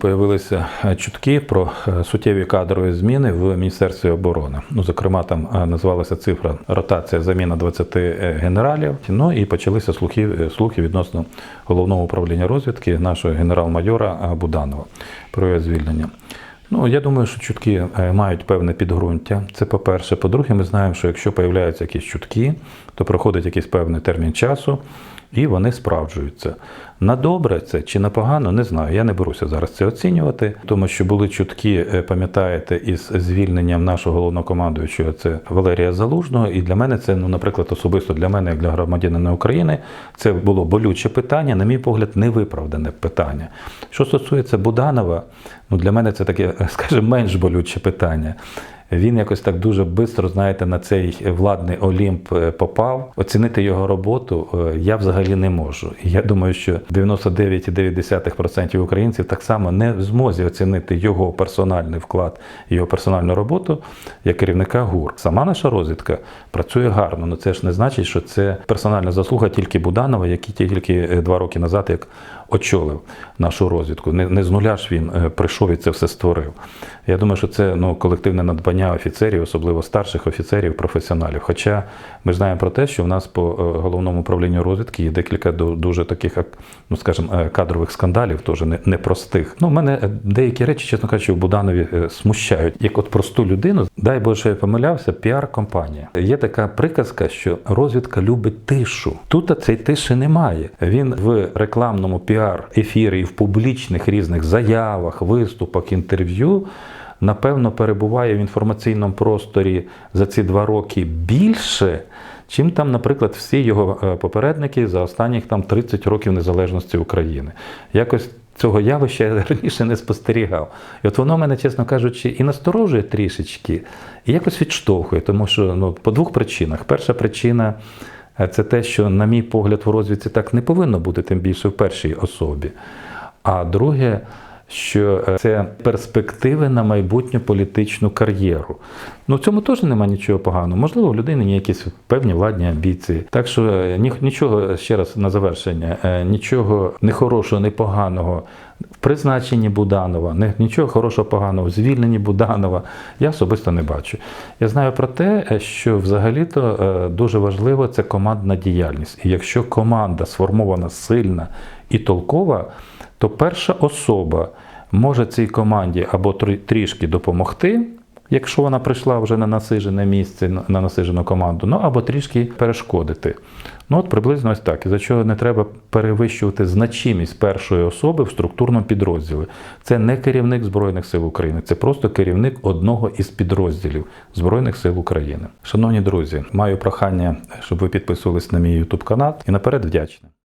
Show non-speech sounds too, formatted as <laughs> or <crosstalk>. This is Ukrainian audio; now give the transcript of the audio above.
Появилися е, чутки про е, суттєві кадрові зміни в Міністерстві оборони. Ну, зокрема, там е, називалася цифра ротація заміна 20 е, генералів. Ну і почалися слухи, слухи відносно головного управління розвідки нашого генерал-майора Буданова про його звільнення. Ну, я думаю, що чутки мають певне підґрунтя. Це по-перше. По-друге, ми знаємо, що якщо появляються якісь чутки, то проходить якийсь певний термін часу, і вони справджуються. На добре це чи на погано, не знаю. Я не беруся зараз це оцінювати, тому що були чутки, е, пам'ятаєте, із звільненням нашого головнокомандуючого це Валерія Залужного. І для мене це, ну, наприклад, особисто для мене, як для громадянина України, це було болюче питання, на мій погляд, невиправдане питання. Що стосується Буданова, ну для мене це таке, <laughs> скажімо, менш болюче питання. Він якось так дуже швидко, знаєте, на цей владний Олімп е, попав. Оцінити його роботу е, я взагалі не можу. Я думаю, що 99,9% українців так само не в змозі оцінити його персональний вклад, його персональну роботу як керівника ГУР. Сама наша розвідка працює гарно, але це ж не значить, що це персональна заслуга тільки Буданова, який тільки е, два роки назад як очолив нашу розвідку. Не, не з нуля ж він е, прийшов і це все створив. Я думаю, що це ну, колективне надбання офіцерів, особливо старших офіцерів, професіоналів. Хоча ми знаємо про те, що в нас по е, головному управлінню розвідки є декілька ду- дуже таких, ну скажімо, е, кадрових скандалів, теж непростих. Ну, мене деякі речі, чесно кажучи, у Буданові смущають. Як от просту людину, дай Боже, я помилявся, піар-компанія. Є така приказка, що розвідка любить тишу. Тут цей тиші немає. Він в рекламному піар-ефірі і в публічних різних заявах, виступах, інтерв'ю. Напевно, перебуває в інформаційному просторі за ці два роки більше, чим там, наприклад, всі його е, попередники за останніх там 30 років незалежності України. Якось цього явища я <laughs> раніше не спостерігав. І от воно мене, чесно кажучи, і насторожує трішечки, і якось відштовхує, тому що ну, по двох причинах. Перша причина. Е, Це те, що, на мій погляд, в розвідці так не повинно бути, тим більше в першій особі. А друге, що е, це перспективи на майбутню політичну кар'єру. Ну, в цьому теж немає нічого поганого. Можливо, в людини є якісь певні владні амбіції. Так що е, нічого ще раз на завершення, е, нічого не хорошого, не поганого в призначенні Буданова, нічого хорошого, поганого в звільненні Буданова я особисто не бачу. Я знаю про те, е, що взагалі-то е, дуже важливо це командна діяльність. І якщо команда сформована сильна і толкова, то перша особа може цій команді або трішки допомогти. Якщо вона прийшла вже на насижене місце, на- на насижену команду, ну або трішки перешкодити. Ну от приблизно ось так. І за чого не треба перевищувати значимість першої особи в структурному підрозділі. Це не керівник Збройних сил України, це просто керівник одного із підрозділів Збройних сил України. Шановні друзі, маю прохання, щоб ви підписувались на мій YouTube канал і наперед вдячний.